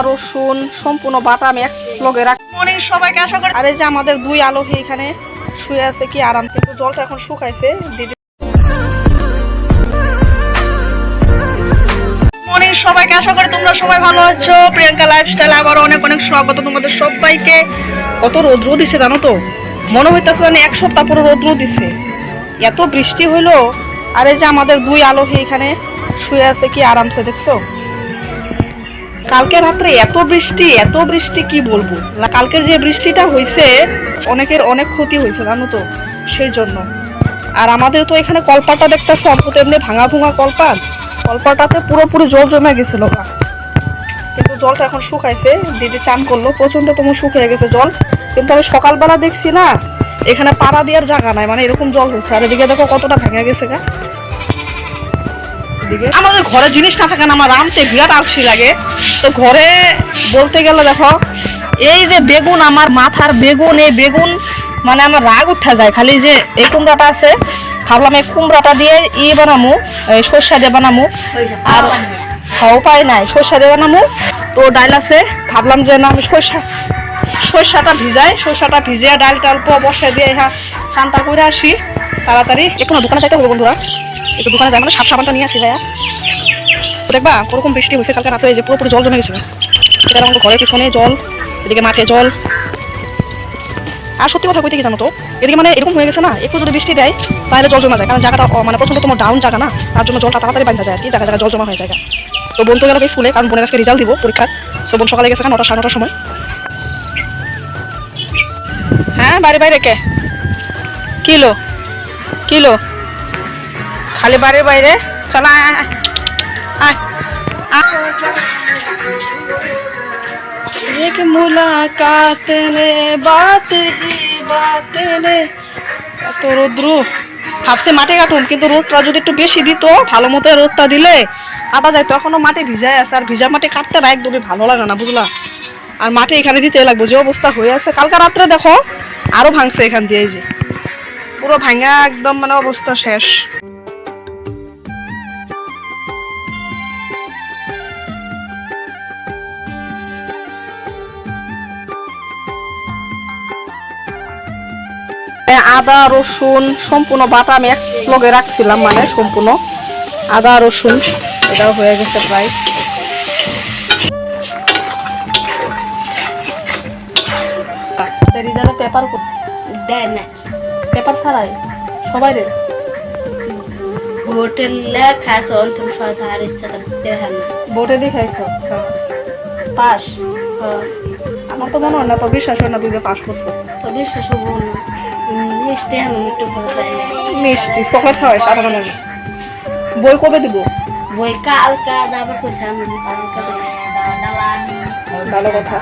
রসুন সম্পূর্ণ বাটা আমি এক লগে রাখ মর্নিং সবাইকে আশা করি আর যে আমাদের দুই আলোহী এখানে শুয়ে আছে কি আরাম কিন্তু জলটা এখন শুকাইছে দিদি মর্নিং সবাইকে আশা করি তোমরা সবাই ভালো আছো। প্রিয়াঙ্কা লাইফস্টাইল আবার অনেক অনেক স্বাগত তোমাদের সবাইকে। কত রৌদ্র দিছে জানো তো? মনে হইতেছে মানে এক সপ্তাহ পরে রৌদ্র দিছে। এত বৃষ্টি হইল। আর যে আমাদের দুই আলোহী এখানে শুয়ে আছে কি আরামসে দেখছ? কালকে রাত্রে এত বৃষ্টি এত বৃষ্টি, কি বলব? কালকের যে বৃষ্টিটা হয়েছে অনেকের অনেক ক্ষতি হয়েছে জানো তো? সেই জন্য। আর আমাদের তো এখানে কলপাটা দেখতেছো অল্প এমনি ভাঙা ভুঙা কলপাট কলপাটাতে পুরোপুরি জল জমে গেছিল। কিন্তু জলটা এখন শুকাইছে, দিদি চান করল প্রচণ্ড তোমার শুকিয়ে গেছে জল। কিন্তু আমি সকালবেলা দেখছি না, এখানে পাড়া দেওয়ার জায়গা নাই মানে এরকম জল হচ্ছে। আর এদিকে দেখো কতটা ভেঙে গেছে, গা। আমাদের ঘরে জিনিস না থাকে না আমার রামতে বিরাট আলসি লাগে। তো ঘরে বলতে গেলে দেখো এই যে বেগুন আমার মাথার বেগুন এই বেগুন মানে আমার রাগ উঠা যায়। খালি যে এই কুমড়াটা আছে ভাবলাম এই কুমড়াটা দিয়ে ই বানামু এই সর্ষা দিয়ে বানামু। আর খাও পাই নাই। সর্ষা দিয়ে বানামু। তো ডাইল আছে ভাবলাম যে না আমি সর্ষা সর্ষাটা ভিজাই সর্ষাটা ভিজিয়ে ডাল টাল বসে দিয়ে হ্যাঁ চানটা করে আসি। তাড়াতাড়ি। একটু না দোকানে যাইতে হবে বন্ধুরা। একটু দোকানে যাই মানে সাপ সাবানটা নিয়ে আসি ভাইয়া। দেখবা, ওরকম বৃষ্টি হয়েছে, কালকে রাতে যে পুরোপুরি জল জমে গেছে। এটা আমাদের ঘরের পিছনে জল, এদিকে মাঠে জল। আর সত্যি কথা কইতে কি জানো তো? এদিকে মানে এরকম হয়ে গেছে না, একটু যদি বৃষ্টি দেয়, তাহলে জল জমা যায়। কারণ জায়গাটা মানে প্রচণ্ড তোমার ডাউন জায়গা না, তার জন্য জলটা তাড়াতাড়ি বান্ধা যায় আর কি জায়গা জায়গা জল জমা হয়ে যায় তো বোন তো গেল স্কুলে কারণ বোনের আজকে রেজাল্ট দিব পরীক্ষার। তো বোন সকালে গেছে নটা, সাড়ে সময়। হ্যাঁ বাইরে বাইরে কে কিলো কিলো? খালি বাড়ির বাইরে? চল এক মুলাকাত নে, বাত বাত নে। এত ভাবছে মাঠে কাটুন কিন্তু রোদটা যদি একটু বেশি দিত, ভালো মতো রোদটা দিলে আবার যায় তখনও মাঠে ভিজায় আছে, আর ভিজা মাঠে কাটতে না একদমই ভালো লাগে না, বুঝলা? আর মাঠে এখানে দিতে লাগবো, যে অবস্থা হয়ে আছে। কালকা রাত্রে দেখো আরও ভাঙছে এখান দিয়ে যে। পুরো ভাঙা একদম মানে অবস্থা শেষ। আদা রসুন সম্পূর্ণ বাটা আমি এক লগে রাখছিলাম মানে সম্পূর্ণ আদা রসুন এটাও হয়ে গেছে প্রায়। পেপার দেয় না। পেপার ছাড়াই। সবাই রে। লেখা আছে অন্তম সহায়তার ইচ্ছা দেখেন না বোর্ডে দেখাইছো পাস। হ্যাঁ, আমার তো মনে হয় না তো বিশ্বাস হয় না তুই পাস করছ তো বিশ্বাস হব না। মিষ্টি আমি একটু মিষ্টি চকলেট খাওয়াই সারা মানে বই কবে দিব? বই কালকা যাবার কইছে আমি কালকা ভালো কথা।